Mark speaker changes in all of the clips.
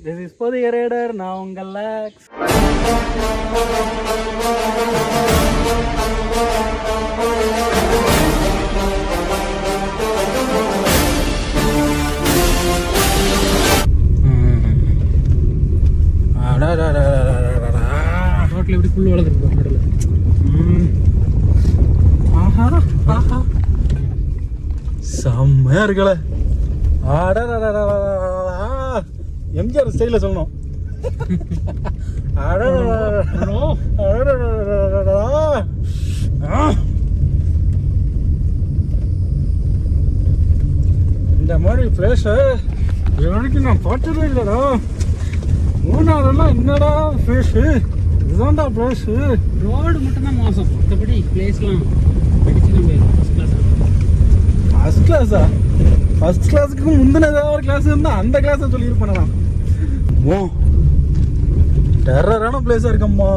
Speaker 1: This is புதிய raider நான் உங்கள் லேக்ஸ் ரோட்டில் எப்படி புல் வளர்ந்துருக்கு நடுவில்
Speaker 2: ஆஹா ஆஹா செம்மையா இருக்கல ஆடா. எம்ஜிஆர் ஸ்டைல சொல்லணும் ஆ. இந்த மாதிரி பிளேஸ இது வரைக்கும் நான் பார்த்ததே இல்லைடா மூணாறுலாம் என்னடா பிளேஸ் இதுதான்டா பிளேஸ்
Speaker 1: ரோடு மட்டும்தான் மோசம் மற்றபடி பிளேஸ்லாம் அடிச்சு நம்ம ஃபஸ்ட் கிளாஸ்
Speaker 2: ஃபர்ஸ்ட் கிளாஸா ஃபஸ்ட் கிளாஸுக்கு முந்தின ஏதாவது ஒரு கிளாஸ் இருந்தால் அந்த கிளாஸை சொல்லியிருப்பேன் நான் ஓ டெரரான பிளேஸாக இருக்கம்மா.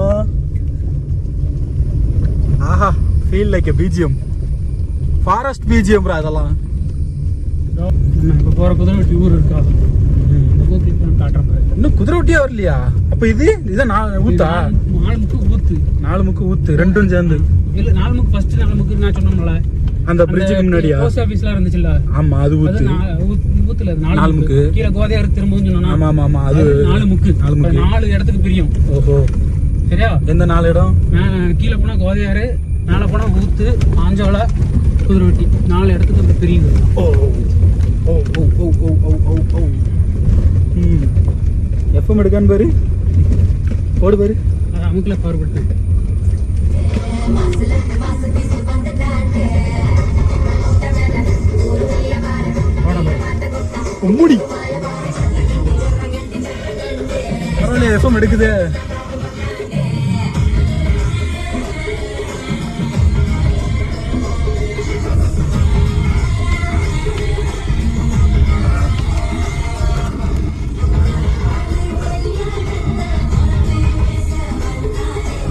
Speaker 2: ஆஹா feel like a BGM forest BGM அதெல்லாம்
Speaker 1: இப்போ போகிற குதிரை ஊர் இருக்கா.
Speaker 2: இன்னும் குதிரை ஒட்டியே வரலையா? அப்ப இது? இதான் நான் ஊத்தா?
Speaker 1: நாலு- முக்கு ஊத்து.
Speaker 2: நாலு முக்கு ஊத்து ரெண்டும் சேர்ந்து.
Speaker 1: இல்ல நாலு முக்கு ஃபர்ஸ்ட் நாலு முக்கு நான் சொன்னோம்ல
Speaker 2: அந்த பிரிட்ஜுக்கு முன்னாடியா?
Speaker 1: போஸ்ட் ஆஃபீஸ்லாம் இருந்துச்சுல்ல.
Speaker 2: ஆமா அது
Speaker 1: அது
Speaker 2: ஊத்து.
Speaker 1: அது
Speaker 2: நாலு
Speaker 1: நாலு
Speaker 2: முக்கு.
Speaker 1: கீழே கோதையாரு திரும்பவும் சொன்னா
Speaker 2: ஆமா ஆமா ஆமா. அது
Speaker 1: நாலு முக்கு.
Speaker 2: நாலு முக்கு.
Speaker 1: நாலு இடத்துக்கு பிரியும்.
Speaker 2: ஓஹோ.
Speaker 1: சரியா?
Speaker 2: எந்த நாலு இடம்?
Speaker 1: மே- கீழே போனா கோதையாறு மேலே போனா ஊத்து ஆஞ்சோலை குதிரைவட்டி. நாலு இடத்துக்கு அப்படி பிரியுது.
Speaker 2: ஓ ஓ ஓ ஓ ஓ ஓ ஓ ஓ ம். எஃப்எம் எடுக்கான்னு பாரு. போடு பாரு.
Speaker 1: அது அமுக்கில் பவர் பட்டேன்
Speaker 2: உம்முடி பரவாயில்ல எஃப்எம் எடுக்குது.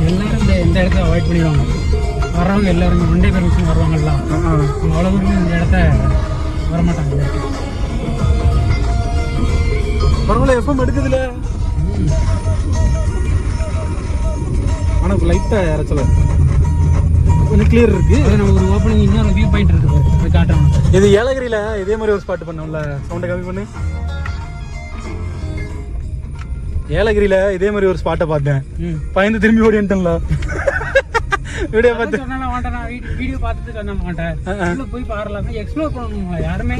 Speaker 1: எல்லாரும் இந்த இடத்த அவாய்ட் பண்ணிடுவாங்க. வர்றவங்க எல்லாரும் ஒன் டே பெர்மிஷன் வருவாங்கல்ல. அவங்க அவ்வளோ தூரம் இந்த இடத்த வரமாட்டாங்க.
Speaker 2: பரவாயில்ல எஃப்எம் எடுக்குதுல. ஆனா லைட்டா இறச்சல. கொஞ்சம் கிளியர் இருக்கு.
Speaker 1: அது நம்ம ஒரு ஓப்பனிங் இன்னொரு வியூ பாயிண்ட் இருக்கு. போய் காட்டுறோம்
Speaker 2: இது ஏலகிரியில இதே மாதிரி ஒரு ஸ்பாட் பண்ணோம்ல. சவுண்டை கம்மி பண்ணு. ஏலகிரியில இதே மாதிரி ஒரு ஸ்பாட்டை பார்த்தேன். பயந்து திரும்பி ஓடி வந்துட்டேன்ல வீடியோ பார்த்து
Speaker 1: வீடியோ பார்த்துட்டு சொன்ன மாட்டேன் போய் பாரலாமே எக்ஸ்ப்ளோர் பண்ணணும்ல. யாருமே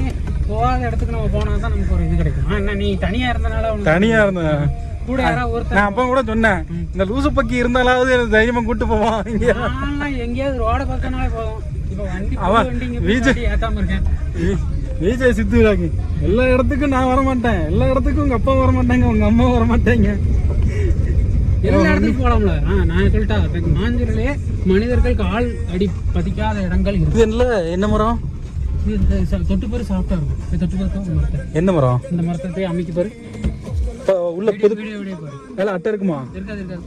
Speaker 1: போகாத இடத்துக்கு நம்ம போனா தான் நமக்கு ஒரு இது கிடைக்கும். என்ன நீ தனியா இருந்தனால
Speaker 2: தனியா இருந்தேன்.
Speaker 1: கூட யாராவது ஒருத்தர்
Speaker 2: நான் அப்ப கூட சொன்னேன் இந்த லூசு பக்கி இருந்தாலாவது எனக்கு தைரியமா கூட்டு
Speaker 1: நான்லாம் எங்கேயாவது ரோட பார்த்தனாலே போதும். இப்போ வண்டி புது
Speaker 2: அவன்
Speaker 1: வண்டி இங்க
Speaker 2: வீஜ-
Speaker 1: போய் ஏத்தாம இருக்கேன்.
Speaker 2: விஜய் சித்துராக்கு எல்லா இடத்துக்கும் நான் வர மாட்டேன் எல்லா இடத்துக்கும் உங்க அப்பா வர மாட்டாங்க உங்க அம்மா வர மாட்டாங்க
Speaker 1: எல்லா இடத்துக்கும் போலாம்ல. ஆ நான் சொல்லிட்டா மாஞ்சூரிலே மனிதர்கள் கால் அடி பதிக்காத இடங்கள் இருக்கு.
Speaker 2: என்ன மரம்?
Speaker 1: தொட்டு பாரு சாஃப்டா இருக்கும். தொட்டு மரத்தை.
Speaker 2: என்ன மரம்?
Speaker 1: இந்த மரத்தை போய் அமைக்க பாரு.
Speaker 2: உள்ள புது
Speaker 1: வீடியோ வீடியோ பாரு.
Speaker 2: வேலை அட்டை இருக்குமா?
Speaker 1: இருக்காது இருக்காது.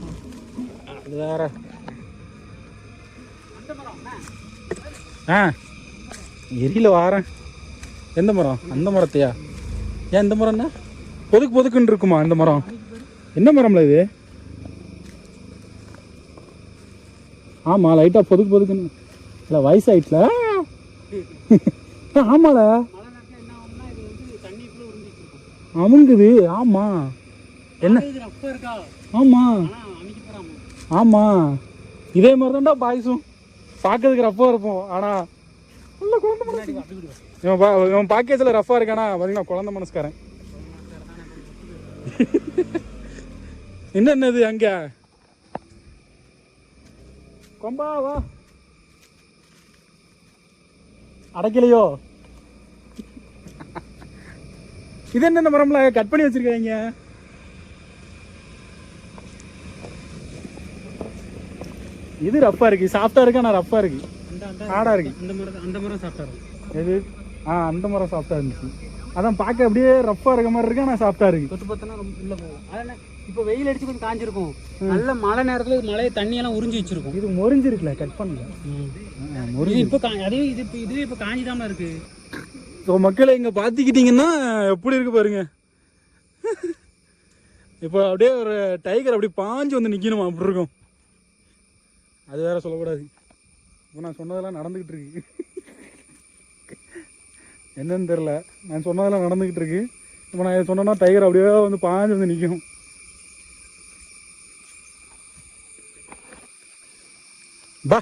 Speaker 2: அது வேற. ஆ எரியில வாரேன். எந்த மரம்? அந்த மரத்தையா? ஏன் இந்த மரம் என்ன? பொதுக்கு பொதுக்குன்னு இருக்குமா இந்த மரம்? என்ன மரம்ல இது? ஆமா லைட்டா பொதுக்கு பொதுக்குன்னு. இல்லை வயசாயிட்டுல ஆமால. அமுங்குது ஆமா. என்ன? ஆமா. ஆமா. இதே மாதிரி தான்டா பாய்ஸும் பார்க்கறதுக்கு ரஃப்பாக இருப்போம் ஆனால் உள்ள குழந்தை இவன் பா இவன் பாக்கேஜில் ரஃப்பாக இருக்கானா? பார்த்தீங்கன்னா குழந்தை மனசுக்காரன். என்னென்னது அங்கே? கொம்பா வா. அடைக்கலையோ? இது என்ன மரம்ல? கட் பண்ணி வச்சிருக்காங்க. இது ரஃப்பா இருக்கு. சாஃப்டா இருக்கு ஆனா ரஃப்பா இருக்கு. ஹார்டா இருக்கு.
Speaker 1: அந்த மரம் அந்த மரம் சாப்பிட்டா இருக்கும்
Speaker 2: எது? ஆ அந்த மரம் சாஃப்டா இருந்துச்சு. அதான் பார்க்க அப்படியே ரஃப்பா இருக்க மாதிரி இருக்கு ஆனா சாஃப்டா இருக்கு.
Speaker 1: தொட்டு பார்த்தோன்னா ரொம்ப உள்ள போகும். அதனால இப்போ வெயில் அடிச்சு கொஞ்சம் காஞ்சிருக்கும். நல்ல மழை நேரத்துல மழையை தண்ணியெல்லாம் உறிஞ்சி வச்சிருக்கும்.
Speaker 2: இது முறிஞ்சிருக்குல கட் பண்ணல. ஆ, முறி
Speaker 1: இது இப்போ அதே இது இப்போ இதுவே இப்போ காஞ்சிதாம இருக்கு.
Speaker 2: ஸோ மக்களை இங்கே பார்த்துக்கிட்டிங்கன்னா எப்படி இருக்கு பாருங்க. இப்போ அப்படியே ஒரு டைகர் அப்படி பாஞ்சு வந்து நிற்கணுமா அப்படி இருக்கும். அது வேற சொல்லக்கூடாது. இப்போ நான் சொன்னதெல்லாம் நடந்துக்கிட்டு இருக்கு. என்னன்னு தெரில நான் சொன்னதெல்லாம் நடந்துக்கிட்டு இருக்கு. இப்போ நான் இதை சொன்னேன்னா டைகர் அப்படியே வந்து பாஞ்சு வந்து நிற்கும் பா.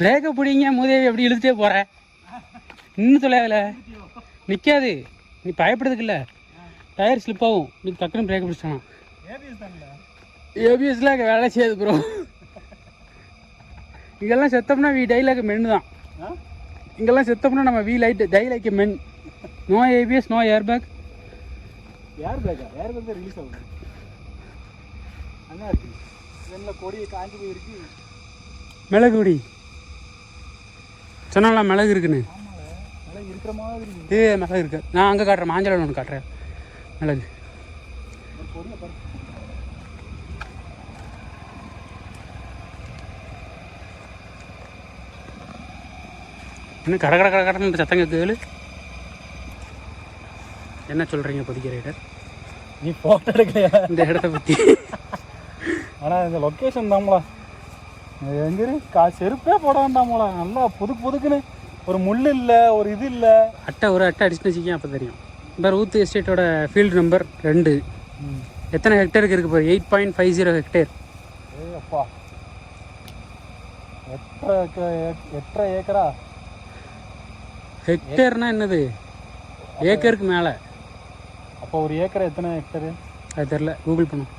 Speaker 1: பிரேக்கை பிடிங்க மூதேவி எப்படி இழுத்துட்டே போற? இன்னும் தொலைவில் நிற்காது நீ பயப்படுறதுக்கு இல்லை டயர் ஸ்லிப் ஆகும். நீ டக்குன்னு பிரேக்கை பிடிச்சானா ஏபிஎஸ்ல வேலை செய்யாது ப்ரோ இங்கெல்லாம் செத்தோம்னா வி டைலாக் மென்னு தான். இங்கெல்லாம் செத்தோம்னா நம்ம we light dialogue men. No ABS no airbag
Speaker 2: ஏர் பேக்கா ஏர் பேக் தான் ரிலீஸ் ஆகுது. அங்கே இருக்கு கொடியை காஞ்சி போயிருக்கு.
Speaker 1: மிளகு குடி சொன்னால மிளகு இருக்குன்னு. ஏ மிளகு இருக்கு. நான் அங்கே காட்டுறேன் மாஞ்சளம் ஒன்று காட்டுறேன். மிளகு. இன்னும் கட கட கட கடன்னு சத்தம் கேட்குது என்ன சொல்கிறீங்க பொதிக்க ரைடர்
Speaker 2: நீ போட்டோ எடுக்கலையா?
Speaker 1: இந்த இடத்த பற்றி
Speaker 2: ஆனால் இந்த லொக்கேஷன் தான்ல எங்க? கா செருப்பே போட வேண்டாமோல நல்லா புதுக்கு புதுக்குன்னு. ஒரு முள் இல்லை ஒரு இது இல்லை.
Speaker 1: அட்டை ஒரு அட்டை அடிச்சுன்னு வச்சுக்கேன் அப்போ தெரியும். பார் ஊத்து எஸ்டேட்டோட ஃபீல்டு நம்பர் ரெண்டு. எத்தனை ஹெக்டருக்கு இருக்கு பாரு? Eight point five zero hectare
Speaker 2: அப்பா எட்டரை எட்டரை ஏக்கரா?
Speaker 1: ஹெக்டேர்னா என்னது? ஏக்கருக்கு மேலே.
Speaker 2: அப்போ ஒரு ஏக்கர் எத்தனை ஹெக்டரு
Speaker 1: அது தெரில கூகுள் பண்ணும்.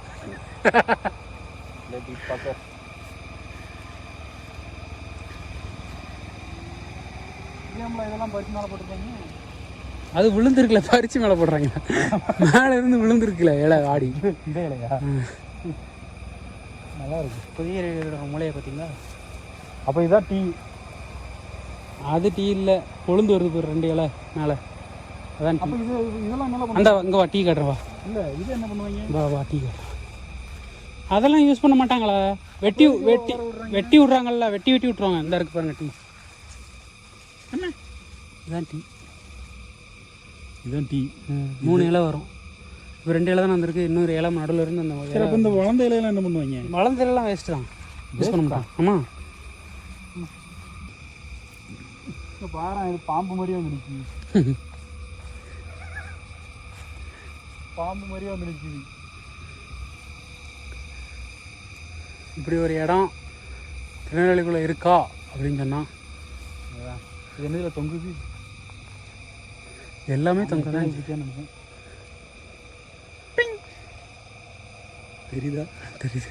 Speaker 2: பார்க்க இதெல்லாம் பறிச்சு மேலே போட்டுருக்காங்க
Speaker 1: அது விழுந்துருக்குல பறிச்சு மேலே போடுறாங்க. மேலே இருந்து விழுந்துருக்குல இலை ஆடி.
Speaker 2: இதே இல்லையா நல்லா இருக்கு.
Speaker 1: புதிய மூளையை பார்த்தீங்களா?
Speaker 2: அப்போ இதான் டீ.
Speaker 1: அது டீ இல்லை. கொழுந்து வருது பாரு ரெண்டு இலை மேலே. அதான்
Speaker 2: அப்போ இது இதெல்லாம் என்ன
Speaker 1: அந்த இங்கே வா டீ காட்டுறவா
Speaker 2: இல்லை இது என்ன பண்ணுவாங்க?
Speaker 1: வா வா டீ காட்டுறேன் அதெல்லாம் யூஸ் பண்ண மாட்டாங்களா? வெட்டி வெட்டி வெட்டி விட்றாங்கல்ல வெட்டி வெட்டி விட்ருவாங்க இந்த இருக்கு பாருங்க டீ. என்ன இதான் டீ.
Speaker 2: இதுதான் டீ.
Speaker 1: மூணு இலை வரும். இப்போ ரெண்டு இலை தான் வந்திருக்கு. இன்னொரு இலை நடுவில் இருந்து அந்த
Speaker 2: சரி அப்போ இந்த வளர்ந்த இலையெல்லாம் என்ன பண்ணுவாங்க?
Speaker 1: வளர்ந்த இலைலாம் வேஸ்ட் தான். யூஸ் பண்ண மாட்டான். ஆமாம்
Speaker 2: இப்போ பாரு இது பாம்பு மாதிரியே வந்து நிற்குது பாம்பு மாதிரியே வந்து நிற்குது
Speaker 1: இப்படி ஒரு இடம் திருநெல்வேலிக்குள்ளே இருக்கா? அப்படின்னு சொன்னால்.
Speaker 2: இது என்னதுல தொங்குது?
Speaker 1: எல்லாமே தொங்க தான்.
Speaker 2: இதுக்கே நினைச்சேன்
Speaker 1: தெரியுதா? தெரியுது.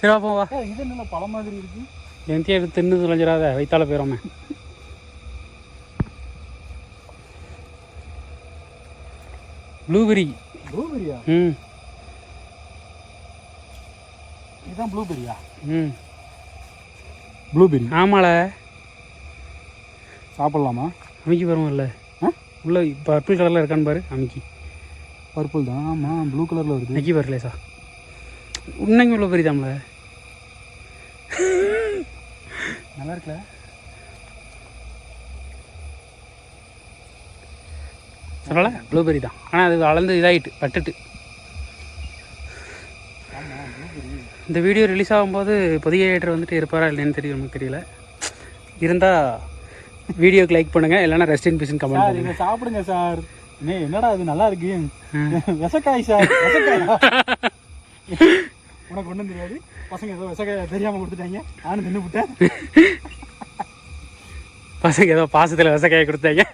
Speaker 1: சரி வா வா.
Speaker 2: இது என்ன பழம் மாதிரி இருக்கு?
Speaker 1: என்கிட்ட எடுத்து தின்னு தொலைஞ்சிடாத வைத்தால போயிடாம ப்ளூபெரி
Speaker 2: ப்ளூபெரியா
Speaker 1: ம்.
Speaker 2: இதுதான் ப்ளூபெரியா
Speaker 1: ம்.
Speaker 2: ப்ளூபெரி
Speaker 1: ஆமால.
Speaker 2: சாப்பிட்லாமா?
Speaker 1: அமைக்க வருவோம்ல
Speaker 2: ஆ?
Speaker 1: உள்ள பர்பிள் கலரில் இருக்கான்னு பாரு அமுக்கி
Speaker 2: பர்பிள் தான். ஆமாம் ப்ளூ கலரில் வருது.
Speaker 1: நக்கி பாரு லேசா உன்னைங்க உள்ள பெரிதாம்ல
Speaker 2: நல்லா இருக்குல்ல
Speaker 1: சொல்லலை? ப்ளூபெரி தான். ஆனால் அது வளர்ந்து இதாகிட்டு பட்டுட்டு. இந்த வீடியோ ரிலீஸ் ஆகும்போது புதிய ஏட்டர் வந்துட்டு இருப்பாரா இல்லைன்னு தெரியும் நமக்கு தெரியல. இருந்தால் வீடியோக்கு லைக் பண்ணுங்கள் இல்லைன்னா ரெஸ்ட் இன் பீஸ்னு கமெண்ட்
Speaker 2: இதை சாப்பிடுங்க சார். நே என்னடா இது நல்லா இருக்கு விசக்காய் சார் விசக்காய். உனக்கு ஒன்றும் தெரியாது. பசங்க ஏதோ விசக்காய் தெரியாமல் கொடுத்துட்டாங்க. நானும் தின்னு விட்டேன்.
Speaker 1: பசங்க ஏதோ பாசத்தில் விசக்காயை கொடுத்தாங்க.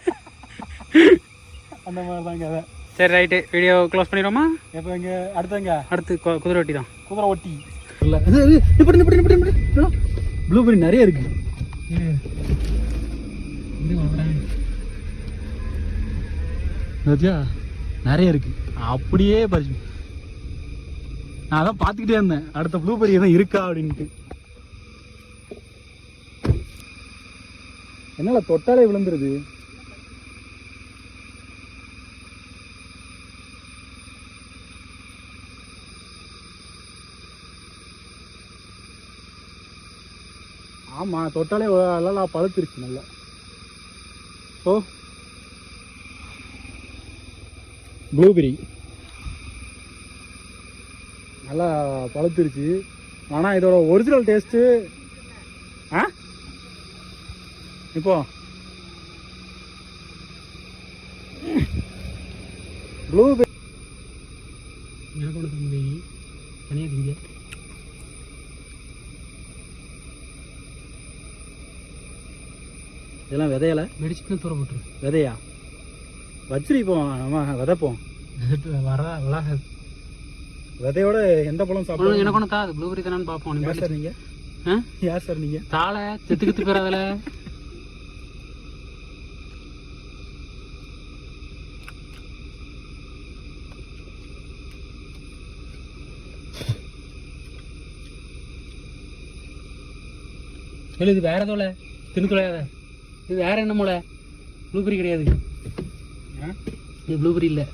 Speaker 2: அந்த மாதிரி தான் கதை.
Speaker 1: சரி ரைட்டு வீடியோ க்ளோஸ் பண்ணிடுவோமா?
Speaker 2: இப்போ இங்கே? அடுத்தவங்க
Speaker 1: அடுத்து கு- குதிரை ஒட்டி தான்.
Speaker 2: குதிரை ஒட்டி. இல்லை இப்படி இப்படி இப்படி இப்படி. ப்ளூபெரி நிறைய இருக்கு. பாத்தியா? நிறைய இருக்கு. அப்படியே பறிச்சு நான் அதான் பார்த்துக்கிட்டே இருந்தேன். அடுத்த ப்ளூபெரி எதுவும் இருக்கா அப்படின்ட்டு. என்னால தொட்டாலே விழுந்துருது. ஆமா தொட்டாலே நல்லா பழுத்துருச்சு நல்லா. ஓ. ப்ளூபெரி நல்லா பழுத்துருச்சு ஆனால் இதோட ஒரிஜினல் டேஸ்ட்டு ஆ? இப்போ ப்ளூபெரி
Speaker 1: எனக்கு ஒன்று தம்பி தனியாக திங்க
Speaker 2: இதெல்லாம் விதையல?
Speaker 1: வெடிச்சுட்டு தூர போட்டுரு
Speaker 2: விதையா? வச்சிருப்போம். நம்ம விதைப்போம்.
Speaker 1: வர விளாகாது
Speaker 2: விதையோட எந்த பழம்
Speaker 1: ஒன்று
Speaker 2: சாப்பிடுவோம்
Speaker 1: எனக்கு ஒன்று தா ப்ளூபெரி தானு பார்ப்போம்.
Speaker 2: யார் சார் நீங்க?
Speaker 1: ஆ?
Speaker 2: யார் சார் நீங்க?
Speaker 1: தாளை செத்து கித்து பேர் அதில் சொல்லு இது வேற எதோல தின்னு தொலையாத. இது வேற என்ன மோளை ப்ளூபெரி கிடையாது? இது ப்ளூபெரி இல்லை.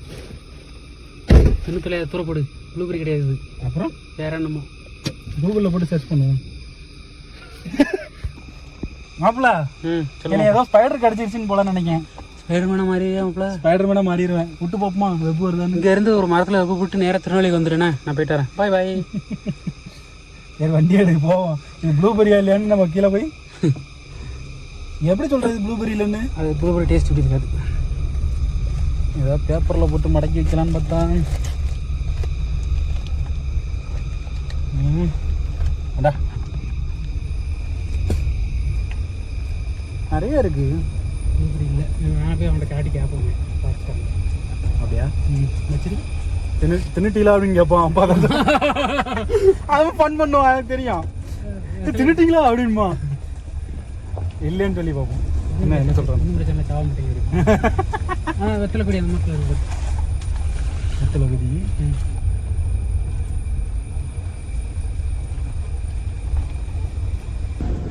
Speaker 1: தொலையாத தூரப்போடு. ப்ளூபெரி கிடையாது.
Speaker 2: அப்புறம்?
Speaker 1: வேற என்னமோ.
Speaker 2: கூகுளில் போட்டு சர்ச் பண்ணுவோம். மாப்பிள
Speaker 1: சொல்லுங்க.
Speaker 2: ஏதோ ஸ்பைடர் கடிச்சிருச்சுன்னு போல நினைக்கிறேன்.
Speaker 1: ஸ்பைடர்மேன மாதிரி மாப்பிள?
Speaker 2: ஸ்பைடர் மேனா மாறிடுவேன். விட்டு பார்ப்போமா வெப் வருதான்னு.
Speaker 1: இங்க இருந்து ஒரு மரத்துல வெப்ப போட்டு நேரா திருநெல்வேலிக்கு வந்துடுனே நான் போயிட்டு வரேன். பாய் பாய்
Speaker 2: சரி வண்டி எடுக்க போவோம். இது ப்ளூபெரியா இல்லையான்னு நம்ம கீழே போய். எப்படி சொல்றது ப்ளூபெரி இல்லைன்னு?
Speaker 1: அது ப்ளூபெரி டேஸ்ட் இப்படி இருக்காது.
Speaker 2: ஏதோ பேப்பரில் போட்டு மடக்கி வைக்கலான்னு பார்த்தா அடா. நிறைய இருக்கு.
Speaker 1: ப்ளூபெரி இல்லை. நான் போய் அவன்கிட்ட காட்டி கேட்போங்க
Speaker 2: அப்படியா?
Speaker 1: ம். வச்சிரு.
Speaker 2: தின்னு தின்னுட்டீங்களா அப்படின்னு கேட்பான் அப்பா தான் அவன் ஃபன் பண்ணுவான். எனக்கு தெரியும். "இது தின்னுட்டீங்களா அப்படின்மா இல்லைன்னு சொல்லி பார்ப்போம். என்ன என்ன சொல்கிறான்
Speaker 1: சாவ மாட்டேங்குது. ஆ வெத்தலை கொடி அந்த மக்கள் ம்.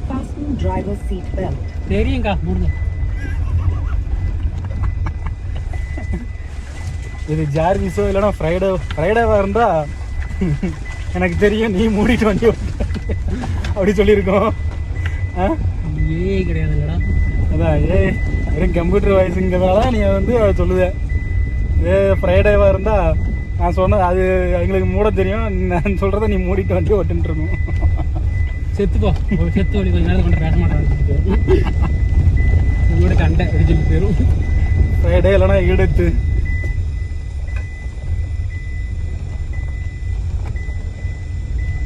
Speaker 3: Fasten driver's seat belt.
Speaker 1: தெரியுங்க்கா முடிஞ்சு
Speaker 2: இது ஜார்விஸோ இல்லைன்னா ஃப்ரைடே ஃப்ரைடேவாக இருந்தா எனக்கு தெரியும் நீ மூடிட்டு வண்டி. அப்படி சொல்லியிருக்கோம். ஆ?
Speaker 1: ஏ கிடையாது இல்லடா
Speaker 2: அதான் ஏ. வெறும் கம்ப்யூட்டர் வாய்ஸுங்கிறதால நீ வந்து அதை சொல்லுத. இதே ஃப்ரைடேவாக இருந்தா நான் சொன்னது அது எங்களுக்கு மூட தெரியும். நான் சொல்கிறத நீ மூடிட்டு வண்டி ஓட்டுன்னு இருக்கணும்.
Speaker 1: செத்து போ. ஒரு செத்து வழி கொஞ்ச நேரத்துக்கு கொண்டு பேச மாட்டாங்க உங்களோட கண்டை அப்படி சொல்லி போயிடும்
Speaker 2: ஃப்ரைடே இல்லைன்னா ஈடத்து.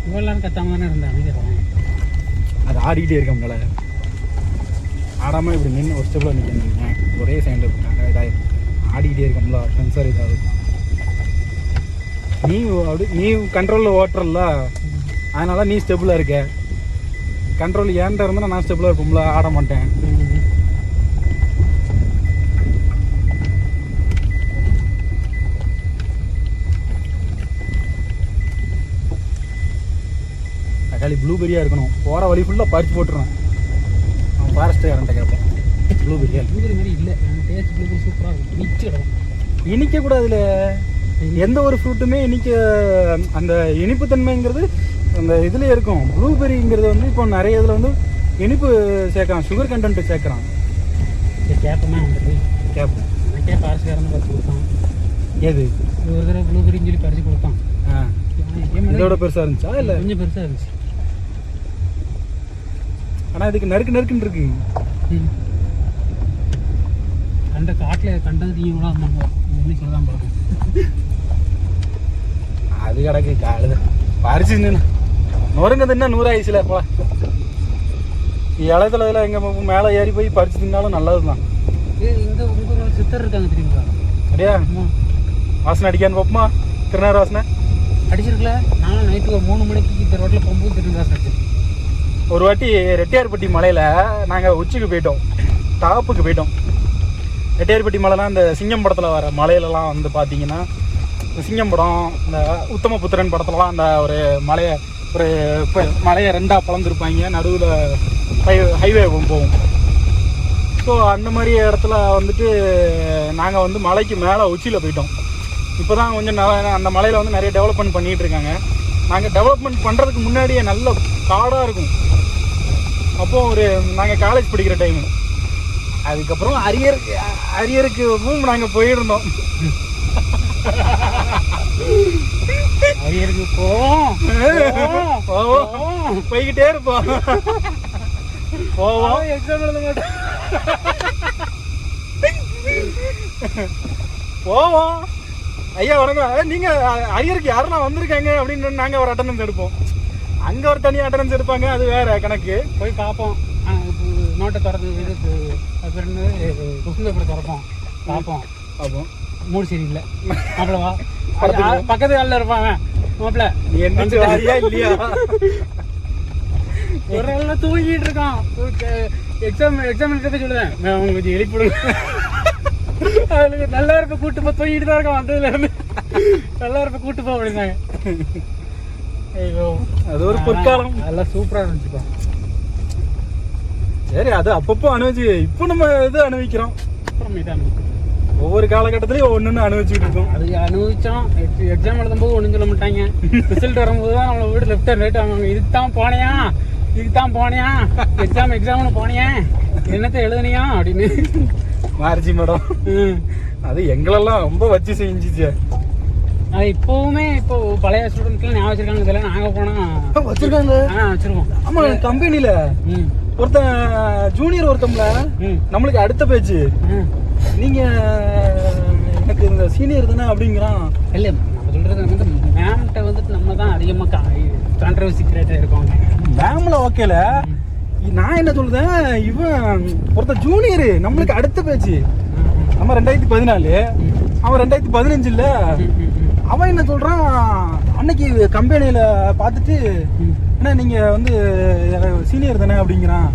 Speaker 1: இவ்வளோ நேரம் கத்தாம தானே இருந்தாங்க
Speaker 2: அது ஆடிக்கிட்டே இருக்க முடியல ஆடாமல் இப்படி நின்று ஒரு ஸ்டெப்பில் நிற்கிறீங்க ஒரே சைண்டில் இருக்காங்க இதாக ஆடிக்கிட்டே இருக்கோம்ல சென்சார் இதாகுது. நீ அப்படி நீ கண்ட்ரோலில் ஓட்டுறல அதனால் நீ ஸ்டெப்பில் இருக்க. கண்ட்ரோல் ஏன்ட்ட இருந்தால் நான் ஸ்டெப்பில் இருப்போம்ல ஆட மாட்டேன். தக்காளி ப்ளூபெரியாக இருக்கணும். போகிற வழி ஃபுல்லாக பறிச்சு போட்டுருவேன் அவன் ஃபாரஸ்ட்டு கரண்ட்டை கேட்பேன் ப்ளூபெரியா
Speaker 1: ப்ளூபெரி மாதிரி இல்லை. டேஸ்ட் ப்ளூபெரி சூப்பர் சூப்பராக இருக்கும். இனிச்சு கிடக்கும்
Speaker 2: இனிக்க கூடாதுல. எந்த ஒரு ஃப்ரூட்டுமே இனிக்க அந்த இனிப்பு தன்மைங்கிறது அந்த இதுல இருக்கும். ப்ளூபெரிங்கிறது வந்து இப்போ நிறைய இதில் வந்து இனிப்பு சேர்க்குறான். Sugar content சேர்க்குறான்.
Speaker 1: சரி கேட்போமே
Speaker 2: கேப்
Speaker 1: எனக்கே பாரசுக்காரன் பார்த்து கொடுத்தான்.
Speaker 2: எது?
Speaker 1: ஒரு தடவை ப்ளூபெரின்னு சொல்லி பறிச்சு கொடுத்தான்.
Speaker 2: இதோட பெருசா இருந்துச்சா இல்லை?
Speaker 1: கொஞ்சம் பெருசாக இருந்துச்சு.
Speaker 2: ஆனால் இதுக்கு நறுக்கு நறுக்குன்னு இருக்கு.
Speaker 1: கண்ட காட்டில் கண்டது என்ன சொல்லலாம்
Speaker 2: அது கிடக்கு காலுது பறிச்சு நொறுங்க தின்னா நூறு ஆயிடுச்சுல போல இளத்துல இதில் எங்கள் மேலே ஏறி போய் பறிச்சு தின்னாலும் நல்லது தான்
Speaker 1: இந்த உங்க ஒரு சித்தர் இருக்காங்க தெரியுங்களா?
Speaker 2: அப்படியா? வாசனை அடிக்கான்னு பார்ப்போமா திருநேர வாசனை?
Speaker 1: அடிச்சிருக்கல. நானும் நைட்டு ஒரு மூணு மணிக்கு இந்த ரோட்டில் போகும்போது திரும்பி அடிச்சிருக்கேன்.
Speaker 2: ஒரு வாட்டி ரெட்டியார்பட்டி மலையில் நாங்கள் உச்சிக்கு போயிட்டோம். டாப்புக்கு போயிட்டோம். ரெட்டியார்பட்டி மலைனா இந்த சிங்கம் படத்தில் வர மலையிலலாம் வந்து பார்த்தீங்கன்னா சிங்கம் படம் இந்த உத்தமபுத்திரன் படத்துலலாம் அந்த ஒரு மலையை ஒரு இப்போ மலையை ரெண்டாக பழந்துருப்பாங்க. நடுவில் ஹை ஹைவே போகும். ஸோ அந்த மாதிரி இடத்துல வந்துட்டு நாங்கள் வந்து மலைக்கு மேலே உச்சியில் போயிட்டோம். இப்போ தான் கொஞ்சம் நல்லா அந்த மலையில் வந்து நிறைய டெவலப்மெண்ட் பண்ணிகிட்டு இருக்காங்க. நாங்கள் டெவலப்மெண்ட் பண்ணுறதுக்கு முன்னாடியே நல்ல காடாக இருக்கும். அப்போ ஒரு நாங்கள் காலேஜ் படிக்கிற டைமு அதுக்கப்புறம் அரியருக்கு அரியருக்கு நாங்கள் போயிருந்தோம்.
Speaker 1: அரியருக்கு போவோம்
Speaker 2: போவோம். போய்கிட்டே இருப்போம். போவோம்.
Speaker 1: எக்ஸாம் எழுத மாட்டேன்.
Speaker 2: போவோம். ஐயா வணக்கம். நீங்க அரியருக்கு யாரெல்லாம் வந்திருக்காங்க அப்படின்னு நாங்க ஒரு அட்டண்டன்ஸ் எடுப்போம். அங்க ஒரு தனி அட்டண்டன்ஸ் எடுப்பாங்க அது வேற கணக்கு.
Speaker 1: போய் பார்ப்போம் நோட்டை திறந்து இது அது கொஸ்டின் பேப்பர் திறப்போம்? பார்ப்போம்
Speaker 2: அப்போ
Speaker 1: மூடு சரியில்லை மாப்பிள வா. அது ஆ- பக்கத்து காலில் இருப்பாங்க மாப்பிள
Speaker 2: நீ என்ன வாரியா இல்லையா?
Speaker 1: ஒரு நாள் தூங்கிட்டு இருக்கான். எக்ஸாம் எக்ஸாம் எழுத சொல்லுவேன். மேம் உங்களுக்கு எழுப்பிடுங்க அதுல நல்லா இருப்ப கூட்டு போ. தூங்கிட்டு தான் இருக்கான் வந்ததுல இருந்து. நல்லா இருப்ப கூட்டு போ அப்படின்னாங்க.
Speaker 2: அது ஒரு பொற்காலம்.
Speaker 1: அதெல்லாம் சூப்பரா இருந்துச்சுப்பா.
Speaker 2: சரி அது அப்பப்போ அனுபவிச்சு இப்போ நம்ம இது அனுபவிக்கிறோம். ஒவ்வொரு காலகட்டத்திலையும் ஒன்னொன்னு அனுபவிச்சுட்டு இருக்கோம்.
Speaker 1: அது அனுபவிச்சோம். எக்ஸாம் எழுதும்போது ஒன்றும் சொல்ல மாட்டாங்க. ரிசல்ட் வரும்போது தான் நம்மளை வீடு லெஃப்ட் அண்ட் ரைட் அவங்க இதுக்கு தான் போனியா? இதுக்கு தான் போனியா எக்ஸாம் எக்ஸாம்னு போனியா. என்னத்தை எழுதுனியா? அப்படின்னு.
Speaker 2: மார்ஜி மேடம். அது எங்களெல்லாம் ரொம்ப வச்சு செஞ்சுச்சு.
Speaker 1: அது இப்போவுமே இப்போ பழைய ஸ்டூடெண்ட்ஸ்லாம் ஞாபகம் வச்சிருக்காங்க. இதெல்லாம் நாங்கள் போனால்
Speaker 2: வச்சிருக்காங்க.
Speaker 1: ஆ வச்சிருக்கோம்.
Speaker 2: ஆமா கம்பெனில
Speaker 1: ம்.
Speaker 2: ஒருத்தன் ஜூனியர் ஒருத்தம்ல நம்மளுக்கு அடுத்த பேச்சு.
Speaker 1: ம்.
Speaker 2: நீங்க எனக்கு இந்த சீனியர் தானே அப்படிங்கிறான்.
Speaker 1: இல்லை நம்ம சொல்கிறது வந்து மேம்கிட்ட வந்துட்டு நம்ம தான் அதிகமாக கான்ட்ரவர்சி கிரியேட்டாக இருக்கோங்க
Speaker 2: மேம்ல ஓகேல நான் என்ன சொல்றேன் இவன் ஒருத்தன் ஜூனியர் நம்மளுக்கு அடுத்த பேச்சு. நம்ம ரெண்டாயிரத்தி பதினாலு அவன் ரெண்டாயிரத்தி பதினஞ்சு இல்ல அவன் என்ன சொல்றான்? அன்னைக்கு கம்பெனியில பார்த்துட்டு அண்ணா நீங்க வந்து சீனியர் தானே? அப்படிங்கிறான்.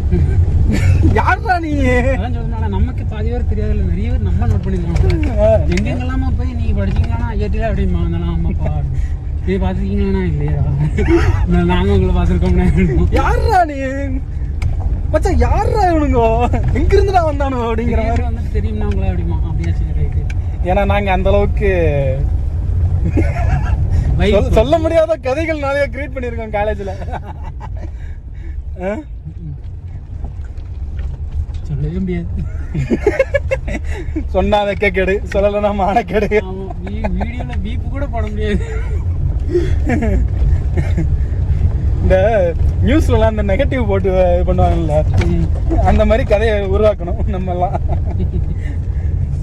Speaker 2: யாருடா நீ?
Speaker 1: நமக்கு பாதி பேர் தெரியாது இல்லை நிறைய பேர் நம்ம நோட் பண்ணிருக்கோம் எங்கெங்கெல்லாமா போய் நீங்க படிச்சீங்களா ஏற்றில அப்படிமா அதெல்லாம் ஆமாப்பா இது பார்த்துருக்கீங்களா இல்லையா? நான் நாங்க உங்களை பார்த்துருக்கோம்னா
Speaker 2: யாருடா நீ? மச்சான் யாருடா இவனுங்க? எங்க இருந்துடா வந்தானு அப்படிங்கிற மாதிரி.
Speaker 1: வந்துட்டு தெரியும்னா உங்களை அப்படிமா அப்படியா சரி ரைட்டு.
Speaker 2: ஏன்னா நாங்க அந்த அளவுக்கு சொல்ல- சொல்ல முடியாத கதைகள் நிறைய கிரியேட் பண்ணியிருக்கோம் காலேஜ்ல
Speaker 1: சொல்லவே முடியாது.
Speaker 2: சொன்னாத கேடு சொல்லலைன்னா மானக்கேடு.
Speaker 1: ஆமா வீடியோல பீப்பு கூட போட முடியாது.
Speaker 2: இந்த நியூஸ்லலாம் இந்த நெகட்டிவ் போட்டு பண்ணுவாங்கல்ல. அந்த மாதிரி கதையை உருவாக்கணும் நம்ம எல்லாம்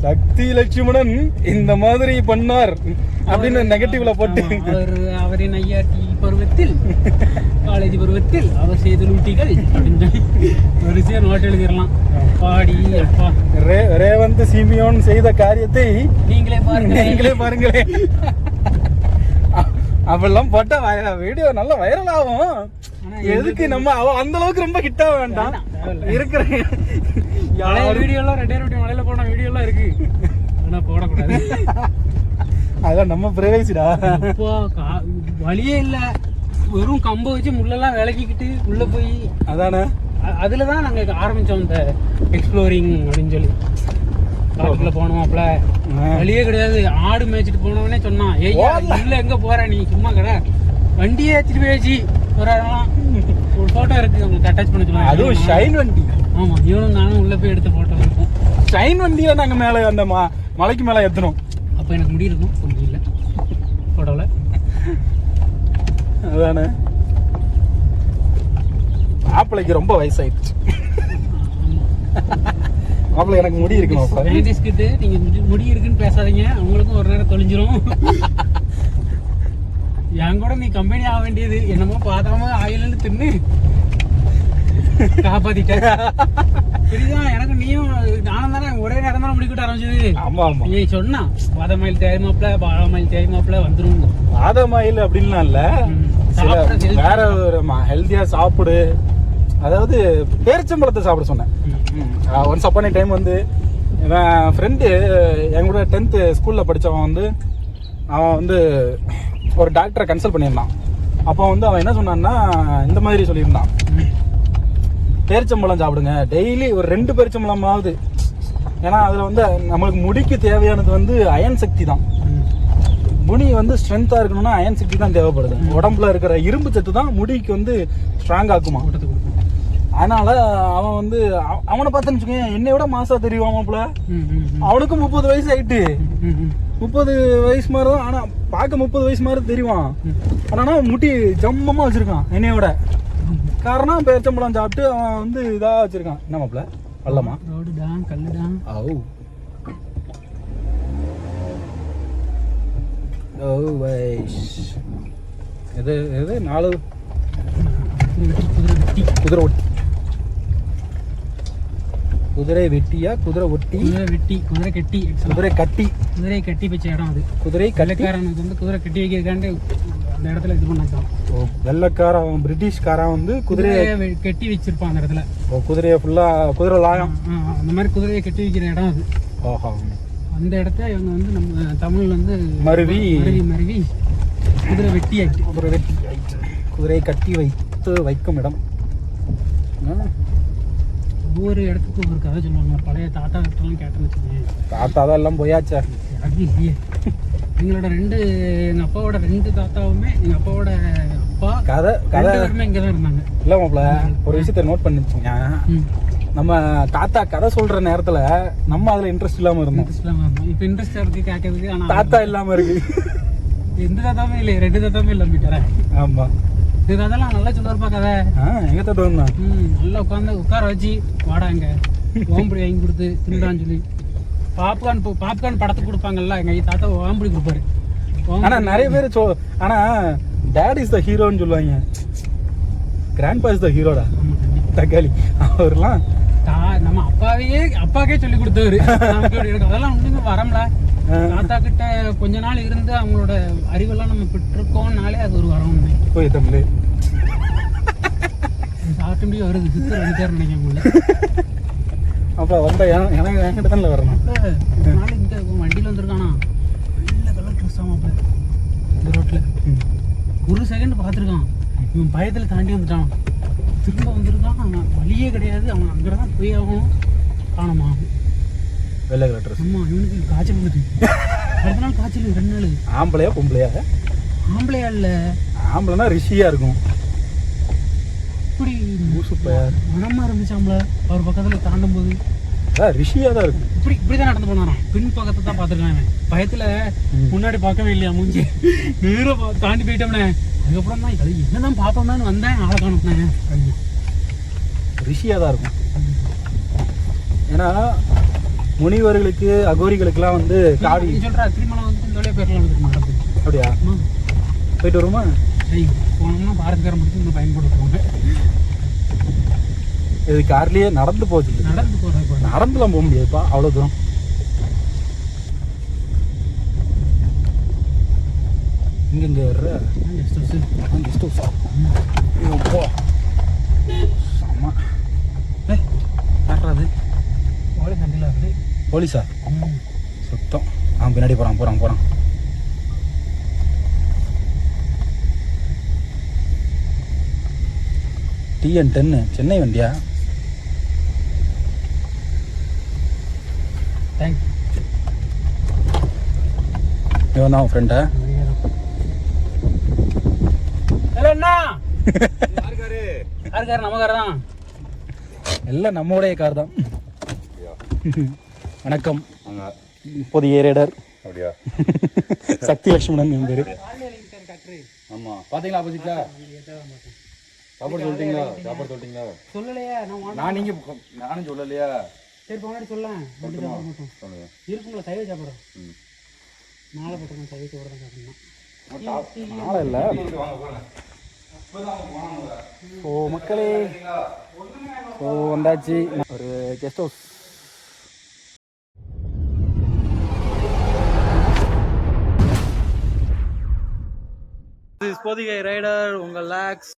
Speaker 2: சக்தி லட்சுமணன் இந்த மாதிரி பண்ணார் அப்படின்னு நெகட்டிவ்ல போட்டு.
Speaker 1: அவர் அவரின் ஐயாட்டி பருவத்தில் காலேஜ் பருவத்தில் அவர் செய்த லூட்டிகள் அப்படின்னு சொல்லி வரிசையா நோட் எழுதிடலாம் பாடி அப்பா.
Speaker 2: ரே ரேவந்த் சிமியோன் செய்த காரியத்தை
Speaker 1: நீங்களே பாருங்க
Speaker 2: நீங்களே பாருங்களே அப்படிலாம் போட்டா வீடியோ நல்லா வைரல் ஆகும். எதுக்கு நம்ம அவ- அந்த அளவுக்கு ரொம்ப கிட்ட வேண்டாம். இருக்கிற
Speaker 1: வீடியோலாம் ரெண்டே ரொட்டி மலையில போன வீடியோலாம் இருக்கு. ஆனா போடக்கூடாது.
Speaker 2: அதெல்லாம் நம்ம பிரைவேசிடா
Speaker 1: அப்பா கா- வழியே இல்ல. வெறும் கம்பை வச்சு முள்ளெல்லாம் விளக்கிக்கிட்டு உள்ள போய்
Speaker 2: அதானே?
Speaker 1: அதுல தான் நாங்க ஆரம்பிச்சோம் இந்த எக்ஸ்ப்ளோரிங் அப்படின்னு சொல்லி. காட்டுக்குள்ள போனோமாப்ல. வழியே கிடையாது. ஆடு மேய்ச்சிட்டு போனவனே சொன்னான் ஏய் உள்ள எங்க போற? நீ சும்மா கடை. வண்டியே ஏத்திட்டு போயாச்சு ஒரு ஒரு போட்டோ இருக்கு உங்களுக்கு அட்டாச் பண்ண சொல்லுவாங்க
Speaker 2: அதுவும் ஷைன் வண்டி.
Speaker 1: ஆமா இவனும் நானும் உள்ள போய் எடுத்த போட்டோ இருக்கும்.
Speaker 2: ஷைன் வண்டியில நாங்க மேல அந்த ம- மலைக்கு மேல ஏத்தணும்
Speaker 1: அப்ப எனக்கு முடி இருக்கும் முடி இல்ல. போட்டோல
Speaker 2: அதானே? மாப்பிள்ளைக்கு ரொம்ப வயசாயிடுச்சு. மாப்பிள்ளை எனக்கு முடி அப்ப.
Speaker 1: நைன்டிஸ் கிட்டு நீங்க முடி- இருக்குன்னு பேசாதீங்க. அவங்களுக்கும் ஒரு நேரம் தொலைஞ்சிரும். என் கூட நீ கம்பெனி ஆக வேண்டியது. என்னமோ பார்க்காம ஆயிலன்னு தின்னு. காப்பாத்திட்டேன் புரியுதா எனக்கு நீயும் நானும் தானே ஒரே நேரம் தானே முடிக்கிட்ட ஆரம்பிச்சது.
Speaker 2: ஆமா ஆமா.
Speaker 1: நீ சொன்னா பாதமயில் தேய்மாப்ல பாதாமயில் தேய்மாப்ல வந்துரும்
Speaker 2: பாதமாயில் அப்படின்லாம் இல்ல. சில. வேற ஒரு ஹெல்த்தியா சாப்பிடு. அதாவது பேரிச்சம்பழத்தை சாப்பிட சொன்னேன். ஒன்ஸ் அப்பான டைம் வந்து என் ஃப்ரெண்டு என் கூட டென்த்து ஸ்கூலில் படித்தவன் வந்து அவன் வந்து ஒரு டாக்டரை கன்சல்ட் பண்ணியிருந்தான். அப்போ வந்து அவன் என்ன சொன்னான்னா இந்த மாதிரி சொல்லியிருந்தான். பேரிச்சம்பழம் சாப்பிடுங்க. டெய்லி ஒரு ரெண்டு பேரிச்சம்பழமாவது. ஏன்னா அதில் வந்து நம்மளுக்கு முடிக்கு தேவையானது வந்து அயன் சக்தி தான். முடி வந்து ஸ்ட்ரென்த்தாக இருக்கணும்னா அயன் சக்தி தான் தேவைப்படுது. உடம்புல இருக்கிற இரும்பு சத்து தான் முடிக்கு வந்து ஸ்ட்ராங் ஆக்குமா. அதனால அவன் வந்து அவ- அவனை பார்த்தேன்னு வச்சுக்கோங்க என்னை விட மாசா
Speaker 1: ம், ம்.
Speaker 2: அவனுக்கும் முப்பது வயசு ஆயிட்டு. முப்பது வயசு மாதிரி தான் ஆனா பார்க்க முப்பது வயசு மாதிரி தெரியுவான்
Speaker 1: ம்.
Speaker 2: ஆனா முடி ஜம்மமா வச்சிருக்கான் என்னைய விட. காரணம் பேச்சம்பழம் சாப்பிட்டு அவன் வந்து இதா வச்சிருக்கான். என்ன மாப்ள பள்ளமா
Speaker 1: ரோடுடா கல்லுடா
Speaker 2: ஓ ஓ வைஷ். எது எது? நாலு.
Speaker 1: குதிரை
Speaker 2: ஒட்டி குதிரை வெட்டியா? குதிரை ஒட்டி?
Speaker 1: குதிரை வெட்டி குதிரை கட்டி.
Speaker 2: குதிரை கட்டி.
Speaker 1: குதிரையை கட்டி வச்ச இடம் அது.
Speaker 2: குதிரை கட்டி?
Speaker 1: வெள்ளைக்காரனுக்கு வந்து குதிரை கட்டி வைக்கிறதுக்காண்டு அந்த இடத்துல இது பண்ணாதான்
Speaker 2: ஓ, வெள்ளைக்காரன் பிரிட்டிஷ்காரன் வந்து குதிரையை
Speaker 1: கட்டி வச்சிருப்பான் அந்த இடத்துல.
Speaker 2: ஓ, குதிரையை ஃபுல்லா குதிரை லாயம்?
Speaker 1: அந்த மாதிரி குதிரையை கட்டி வைக்கிற இடம் அது.
Speaker 2: ஓஹோ
Speaker 1: அந்த இடத்த இவங்க வந்து நம்ம தமிழ்ல வந்து
Speaker 2: மருவி.
Speaker 1: மருவி மருவி. குதிரை வெட்டி ஆயிட்டு
Speaker 2: குதிரை வெட்டி குதிரையை கட்டி வைத்து வைக்கும் இடம்.
Speaker 1: ஒவ்வொரு இடத்துக்கும் ஒவ்வொரு கதை சொல்லுவாங்க. பழைய தாத்தா கிட்டலாம் கேட்டேன்னு வச்சுக்கோங்க
Speaker 2: தாத்தா தான் எல்லாம் போயாச்சே.
Speaker 1: எனக்கு இல்லையே. எங்களோட ரெண்டு எங்க அப்பாவோட ரெண்டு தாத்தாவுமே எங்க அப்பாவோட அப்பா
Speaker 2: கதை கதை.
Speaker 1: இங்க தான் இருந்தாங்க.
Speaker 2: இல்லை மாப்பிள ஒரு விஷயத்த நோட் பண்ணிச்சுங்க
Speaker 1: ம்.
Speaker 2: நம்ம தாத்தா கதை சொல்ற நேரத்துல நம்ம அதுல இன்ட்ரெஸ்ட் இல்லாம இருந்தோம்.
Speaker 1: Interest இல்லாம இருந்தோம். இப்ப இன்ட்ரெஸ்டா இருக்கு கேட்கறதுக்கு ஆனா
Speaker 2: தாத்தா இல்லாம இருக்கு.
Speaker 1: எந்த தாத்தாவுமே இல்லை ரெண்டு தாத்தாவுமே இல்லை போயிட்டாரே.
Speaker 2: ஆமா.
Speaker 1: இது கதைலாம் நல்லா சொல்லுவாருப்பா கதை.
Speaker 2: எங்க வந்தான்
Speaker 1: ம் நல்லா உட்காந்து உட்கார வச்சு வாடாங்க ஓம்புடி வாங்கி கொடுத்து தின்றான்னு சொல்லி. பாப்கார்ன் பாப்கார்ன் படத்துக்கு கொடுப்பாங்கல்ல எங்க தாத்தா ஓம்புடி கொடுப்பாரு.
Speaker 2: ஆனா நிறைய பேர் சொ ஆனா டேட் இஸ் த ஹீரோன்னு சொல்லுவாங்க. கிராண்ட் பா இஸ் த ஹீரோடா. தக்காளி. அவர்லாம்
Speaker 1: நம்ம அப்பாவையே அப்பாக்கே சொல்லி கொடுத்தவரு. அதெல்லாம் ஒண்ணுங்க வரம்ல. தாத்தா கிட்ட கொஞ்ச நாள் இருந்து அவங்களோட அறிவெல்லாம் நம்ம பெற்றிருக்கோம்னாலே அது ஒரு வரம்
Speaker 2: போய் தமிழ்
Speaker 1: ஆட்டோமேட்டிக் வருது. சித்தர் வந்துட்டாரு நினைக்க
Speaker 2: அப்ப வந்த என- எனக்கு என்கிட்ட தானே வரணும்?
Speaker 1: நாள் இங்க வண்டியில வந்திருக்கானா? வெள்ளை கலர் ட்ரெஸ் ஆமாப்ல இந்த ரோட்ல
Speaker 2: ம்.
Speaker 1: ஒரு செகண்ட் பார்த்துருக்கான். இவன் பயத்துல தாண்டி வந்துட்டான். திரும்ப வந்திருக்கான். வழியே கிடையாது. அவன் அங்கே தான் போய் ஆகணும். காணமா?
Speaker 2: வெள்ளை கலர் ட்ரெஸ்
Speaker 1: அம்மா இவனுக்கு காய்ச்சல் வந்துட்டு. அடுத்த நாள் காய்ச்சல் ரெண்டு நாள்.
Speaker 2: ஆம்பளையா பொம்பளையா?
Speaker 1: ஆம்பளையா இல்ல.
Speaker 2: ஆம்பளைனா ரிஷியா இருக்கும்.
Speaker 1: இப்படி
Speaker 2: பையன்.
Speaker 1: மனமா இருந்துச்சாம்ல அவர் பக்கத்துல தாண்டும் போது
Speaker 2: ரிஷியா தான் இருக்கும்.
Speaker 1: இப்படி இப்படிதான் நடந்து போனாராம். பின் பக்கத்தை தான் பார்த்துருக்கான் இவன். பயத்துல. முன்னாடி பார்க்கவே இல்லையா மூஞ்சி? நேரா பா- தாண்டி போயிட்டோம்னே. அதுக்கப்புறம் தான் இது என்னதான் பார்ப்போம்னு வந்தேன் ஆளை காணுனேன்
Speaker 2: ரிஷியா தான் இருக்கும். ஏன்னா முனிவர்களுக்கு அகோரிகளுக்கெல்லாம் வந்து காவி.
Speaker 1: நீ சொல்ற திருமணம் வந்து வழியா பேர்லாம் வந்துருக்கு
Speaker 2: அப்படியா? போயிட்டு வருமா
Speaker 1: சரி போனோம்னா பாரதிக்காரன் முடிச்சு இங்கே பயன்படுத்துவாங்க
Speaker 2: இது கார்லயே நடந்து போச்சு.
Speaker 1: நடந்து போறது
Speaker 2: நடந்துலாம் போக முடியாதுப்பா அவ்வளோ தூரம். இங்க இங்க வர்ற
Speaker 1: கெஸ்ட் ஹவுஸ்
Speaker 2: கெஸ்ட் ஹவுஸ் போ. செம்ம.
Speaker 1: ஏ யாராது ஓடி சண்டையில் வருது.
Speaker 2: போலீஸா. சுத்தம். அவன் பின்னாடி போறான் போறான் போறான். டிஎன் டென்னு சென்னை வண்டியா?
Speaker 1: தேங்க்ஸ்
Speaker 2: இவன் தான் ஃப்ரெண்டா
Speaker 1: ஹலோ அண்ணா! யாருக்காரு நமக்கார தான்.
Speaker 2: எல்லாம் நம்மளுடைய கார் தான். வணக்கம். புதிய ரேடர்
Speaker 4: அப்படியா?
Speaker 2: சக்தி லட்சுமணன் என் பேரு
Speaker 4: ஆமா. பாத்தீங்களா ஆப்போசிட்ல சாப்பாடு சொல்லிட்டீங்களா? சாப்பாடு சொல்லிட்டீங்களா?
Speaker 1: சொல்லலையே நான் வாங்க
Speaker 4: நான் நீங்க நானும் சொல்லலையா.
Speaker 1: சரி முன்னாடி சொல்லலாம். சாப்பிட இருக்குங்களா சைவ சாப்பிட்றோம்
Speaker 4: ம்.
Speaker 1: மாலை போட்டுருக்கோம் சைவ சாப்பிட தான் சாப்பிடணும்.
Speaker 2: நாளை இல்லை. ஓ மக்களே. ஓ வந்தாச்சு. ஒரு கெஸ்ட் ஹவுஸ் பொதிகை ரைடர் உங்கள் லாக்ஸ்